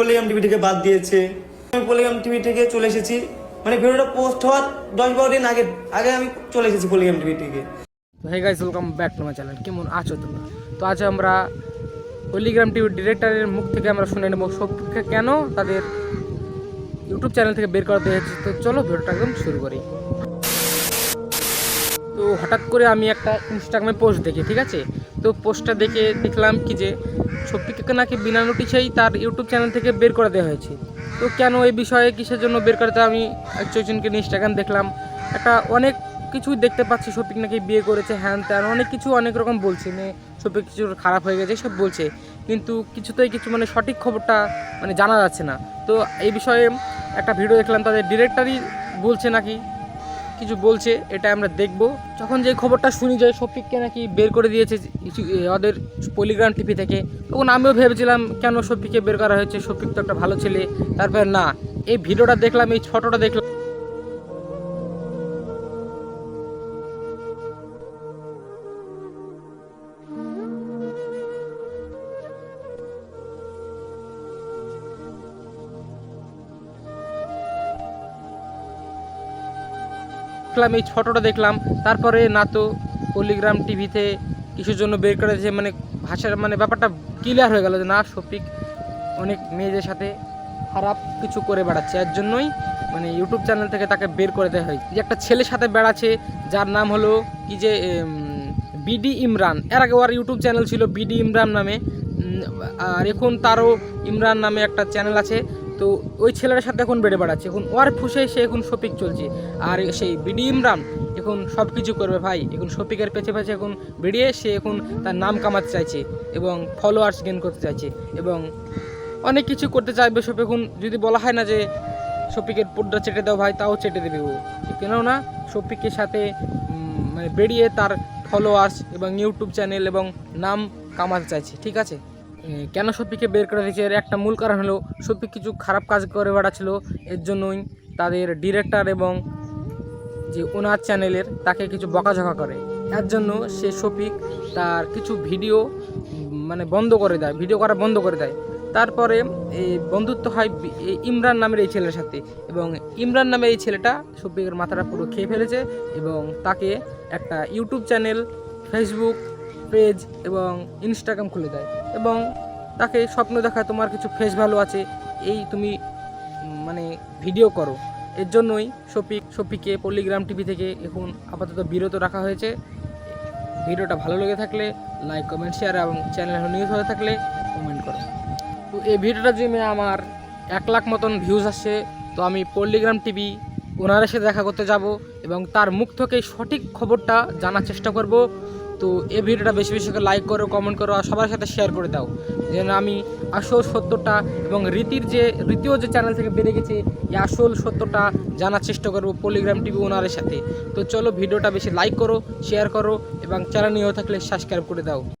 Polygram TV থেকে বাদ দিয়েছে। আমি পলিগ্রাম টিভি থেকে চলে এসেছি। মানে ভিডিওটা পোস্ট হওয়ার দশ বারো দিন আগে আগে আমি চলে এসেছি পলিগ্রাম টিভি থেকে। তো hey guys welcome back to my channel কেমন আছো তোমরা? তো আজ আমরা পলিগ্রাম টিভির ডিরেক্টরের মুখ থেকে আমরা শুনে নেব। সবকে কেন তাদের ইউটিউব চ্যানেল থেকে বের করতে হয়েছে? তো চলো ভিডিওটা একদম শুরু করি। হঠাৎ করে আমি একটা ইনস্টাগ্রামে পোস্ট দেখি, ঠিক আছে? তো পোস্টটা দেখে দেখলাম কি যে সত্যিকে নাকি বিনা নোটিশেই তার ইউটিউব চ্যানেল থেকে বের করে দেওয়া হয়েছে। তো কেন এই বিষয়ে কিসের জন্য বের করতে আমি একজনকে ইনস্টাগ্রাম দেখলাম। একটা অনেক কিছুই দেখতে পাচ্ছি শফিক নাকি বিয়ে করেছে, হ্যান ত্যান, অনেক কিছু, অনেক রকম বলছে মেয়ে শফিক কিছু খারাপ হয়ে গেছে, সব বলছে। কিন্তু কিছুতেই কিছু মানে সঠিক খবরটা মানে জানা যাচ্ছে না। তো এই বিষয়ে একটা ভিডিও দেখলাম, তাদের ডিরেক্টরই বলছে নাকি কিছু বলছে, এটা আমরা দেখব। যখন যে খবরটা শুনি যে শফিককে নাকি বের করে দিয়েছে কিছু ওদের পলিগ্রাম টিভি থেকে, তখন আমিও ভেবেছিলাম, কেন শফিককে বের করা হয়েছে? শফিক তো একটা ভালো ছেলে। তারপর না, এই ভিডিওটা দেখলাম, এই ফটোটা দেখলাম। দেখলাম, এই ফটোটা দেখলাম। তারপরে না তো পলিগ্রাম টিভিতে কিছুর জন্য বের করে দিয়েছে মানে ভাষার মানে ব্যাপারটা ক্লিয়ার হয়ে গেল যে না, শফিক অনেক মেয়েদের সাথে খারাপ কিছু করে বেড়াচ্ছে। এর জন্যই মানে ইউটিউব চ্যানেল থেকে তাকে বের করে দেওয়া হয় যে একটা ছেলের সাথে বেড়াচ্ছে, যার নাম হলো কি যে বিডি ইমরান এর আগে ওর ইউটিউব চ্যানেল ছিল বিডি ইমরান নামে। আর এখন তারও ইমরান নামে একটা চ্যানেল আছে। তো ওই ছেলেটার সাথে এখন বেড়ে বেড়াচ্ছে, এখন ওর ফুসে সে এখন শফিক চলছে। আর সেই বিডি ইমরান এখন সব কিছু করবে ভাই, এখন শফিকের পেছে পেছে এখন বেরিয়ে সে এখন তার নাম কামাতে চাইছে এবং ফলোয়ার্স গেন করতে চাইছে এবং অনেক কিছু করতে চাইবে শফিক এখন। যদি বলা হয় না যে শফিকের পোডটা চেটে দাও ভাই, তাও চেটে দেবে ও। কেননা শফিকের সাথে মানে বেরিয়ে তার ফলোয়ার্স এবং ইউটিউব চ্যানেল এবং নাম কামাতে চাইছে, ঠিক আছে? কেন শফিককে বের করে দিয়েছে? এর একটা মূল কারণ হলো শফিক কিছু খারাপ কাজ করে বেড়াচ্ছিল। এর জন্যই তাদের ডিরেক্টর এবং যে ওনার চ্যানেলের তাকে কিছু বকাঝকা করে। এর জন্য সে শফিক তার কিছু ভিডিও মানে বন্ধ করে দেয় ভিডিও করা বন্ধ করে দেয়। তারপরে এই বন্ধুত্ব হয় এই ইমরান নামের এই ছেলের সাথে। এবং ইমরান নামের এই ছেলেটা শফিকের মাথাটা পুরো খেয়ে ফেলেছে এবং তাকে একটা ইউটিউব চ্যানেল ফেসবুক পেজ এবং ইনস্টাগ্রাম খুলে দেয় এবং তাকে স্বপ্ন দেখায় তোমার কিছু ফেস ভ্যালু আছে, এই তুমি মানে ভিডিও করো। এর জন্যই শফিক শফিককে পল্লিগ্রাম টিভি থেকে এখন আপাতত বিরত রাখা হয়েছে। ভিডিওটা ভালো লেগে থাকলে লাইক কমেন্ট শেয়ার এবং চ্যানেল নিউজ হয়ে থাকলে কমেন্ট করো। তো এই ভিডিওটা যদি আমার এক লাখ মতন ভিউজ আসছে। তো আমি পল্লিগ্রাম টিভি ওনার সাথে দেখা করতে যাব এবং তার মুখ থেকে সঠিক খবরটা জানার চেষ্টা করব। তো এই ভিডিওটা বেশি বেশি করে লাইক করো কমেন্ট করো আর সবার সাথে শেয়ার করে দাও। যেন আমি আসল সত্যটা এবং রীতির যে, রীতিও যে চ্যানেল থেকে বেড়ে গেছে, এই আসল সত্যটা জানার চেষ্টা করব পলিগ্রাম টিভি ওনারের সাথে। তো চলো ভিডিওটা বেশি লাইক করো শেয়ার করো এবং চ্যানেল নিয়েও থাকলে সাবস্ক্রাইব করে দাও।